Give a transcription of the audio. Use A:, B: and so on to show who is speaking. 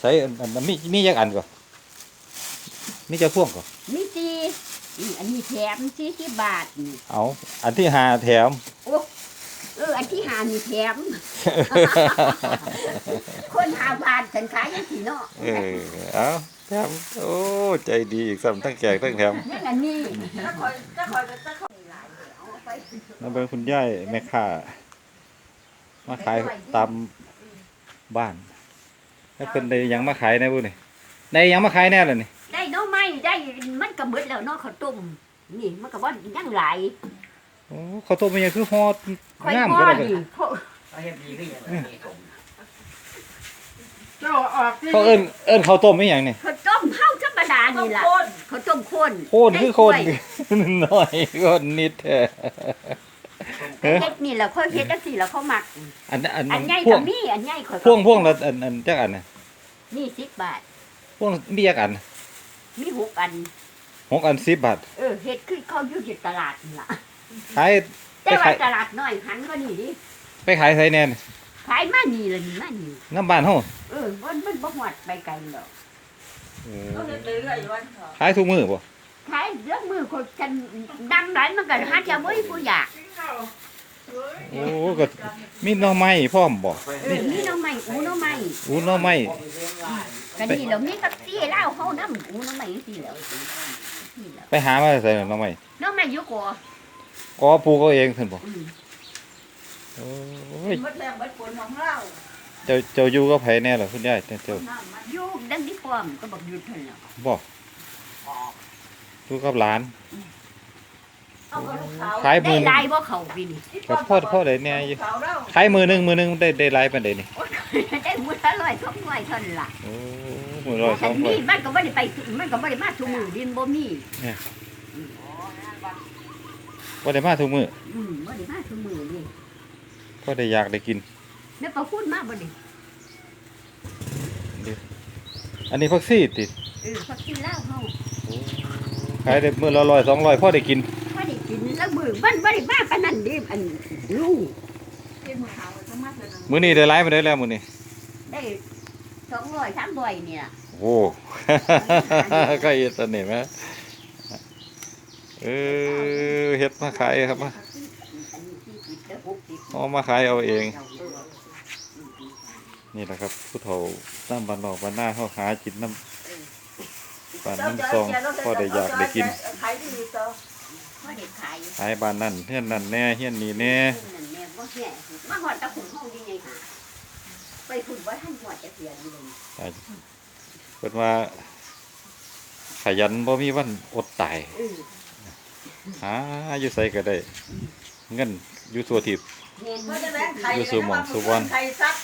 A: ใช้อันอันมีมีจักอันก่อนมีจะพ่วงก่อน
B: มีจีนี่อันนี้แถมสี่สิบบาทนี่
A: เอาอันที่หาแถม
B: โอ้เอออันที่หานี่แถม คนหาบาทฉันขายยังสีเนาะ
A: เออเอาแถมโอ้ใจดีอีกซ้ำทั้งแจกทั้งแถม
B: นี่อันนี้
C: ถ้าคอยถ้าคอยก็จะคอย
B: เอาไป
A: นั่นเป็นคุณย่ายแม่ค้ามาขายตามบ้าน ถ้าเป็นได้หยังมาขายแน่บุนี่ได้หยังมาขายแน่เลยนี่
B: ได้เนาะไม่ได้มันก็หมดแล้วเนาะข้าวต้มนี่มันก็บ่ยังหลาย
A: โอ้ข้าวต้มมันยังคือฮอด
B: ค่อย
A: งาม
B: พ
A: ก็
B: อ
A: ได้
B: นี่เพราะ
D: เขาเฮ็ดดีขึ้นอย่างนี้ผม
C: เจ้าออกที่
A: เขาเอิ้นเอิ้นข้าวต้มไม่หยังนี่
B: ข้าวต้มเฮาธรรมดา
C: ต้
B: นี่
C: ม
B: ล่ะ
C: ข้น
B: ข้าวต้มข้น
A: โคนคือโคน
B: ได้ถ้วย
A: น้อยคนนิดแท้เอ๊ะ
B: เฮ็ดนี่แหละค่อยเฮ็ดจังซี่แล้วเขามัก
A: อันอัน
B: อันใหญ่
A: พ่ว
B: ก็
A: ง
B: มีอันใหญ่ข่อยก็
A: พ่วงพ่วงละอันอันจักอันน่ะ
B: นี่10บาท
A: พ่วงมีจักอัน
B: มีหกอัน
A: หกอัน10บาท
B: เออเฮ็ดคือเขาอยู่ที่ตลาดนี่ล่ะ
A: ขาย
B: แต่
A: ไป
B: ว่า
A: ขาย
B: ตลาดน้อยหันก็นี่ดิ
A: ไปขายไสแน่น
B: ขายมานี่ล่ะนี่มานี่
A: น้ำบ้านเฮา
B: เออมันมันบ่ฮอดไปไกลหรอก
A: เอ
C: เขา
A: อ
C: เฮ็ดเรื่อยๆวันเถอะ
A: ขายทุกมื้อบ่
B: ขายเรื่องมือคนกันดำหลายมันก็หาจะบ่มีผู้อยาก
C: กินข้าวเฮ้ย
A: โอ้ก็มีหน่อไม้พร้อมบ่
B: เออมีหน้องใหม่อูหน้องใหม่
A: อู้หน่อไม้
B: กันนี่แล้วมีกับซี่เหล้าเฮานำอูหน้องใหม่จังซี่แหล้วนี่แหล้ว
A: ไปหามาใส่หน่อไม้
B: หน้องใหม่อยู่ก่อ
A: ก็ปลูกเอาเองซั่นบ่
B: อืม
A: โอ้ย
C: มดแรงมดฝนของเรา
A: เจ้าเจ้าอยู่กับไผแน่ล่ะคุณยายเจ้าเจ้า
C: น้ำมัน
B: อยู่ดังนี้พร้อมก็บอกหยุดเพิ่นแล้ว
A: บ่อยู่กับหลาน
C: เอากับลูกสาว
A: ขาย
B: ได้
A: มื้อหนึ
B: ห
A: ง
B: ลายบ่เข้าปีนี้
A: ก็พอพอได้แน่อยู่
C: สาวเรา
A: ขายมื้อหนึงมื้อหนึงได้ได้หลายปานใดนี่
B: โอ้ยได้มื้อละร้อยสองร้อยเท่านั้นล่ะ
A: โอ้มื้อร้อยส
B: แต่
A: องร้อ
B: นี่
A: ย
B: มันก็บ่ได้ไปมันก็บ่ได้มาทุกมื้อดินบ่มี
A: บ่ได้มาทุกมื้อ
B: อืมบ่ได้มาทุกมื้อนี่
A: ก็ได้อยากได้กิน
B: แม่ประพูดมาบ่ได้
A: อันนี้พักซี่ติ
B: เออพักกินเหล้าเฮา
A: ขายได้มื้อละร้อยสองร้อยพอได้กิน
B: บ่ได้กินแล้ว มื้อมันบ่ได้มาปานนั้นเด้อันลุง
C: ที่มือขาวสมัครเลยนะ
A: มื้อนี้ได้หลายปานใดแล้วมื้อนี้
B: ได้200 300นี่ล่ะ
A: โอ้ ก็เฮ็ดอันนี้แหมเออเฮ็ดมาขายครับมา
B: อันนี้40แล้ว60
A: เอามาขายเอาเอง นี่แหละครับผู้เฒ่าตามบ้านนอกบ้านหน้าเฮาหากินน้ำบ้านน้ำซองพอได้อยากได้กิน
C: ขายดีต่อ
B: บ่ได้ขาย
A: ขายบ้านนั่นเฮือนนั่นแน่เฮือนนี่แน่
B: นั่นแม่บ่แฮ่มาฮอดตะขุนเฮาดีไงหาไปพุ่นบ่ทันฮอดจะเสียอยู่เลย
A: เพิ่นว่า ขยันบ่มีวันอดตาย
B: เออ
A: หาอยู่ไสก็ได้ เงินอยู่ทั่วทิพย์
B: แม่น
C: เพราะฉะนั้นใคร
A: อยู่สู่หม่องสู่บอน
C: ใครซัก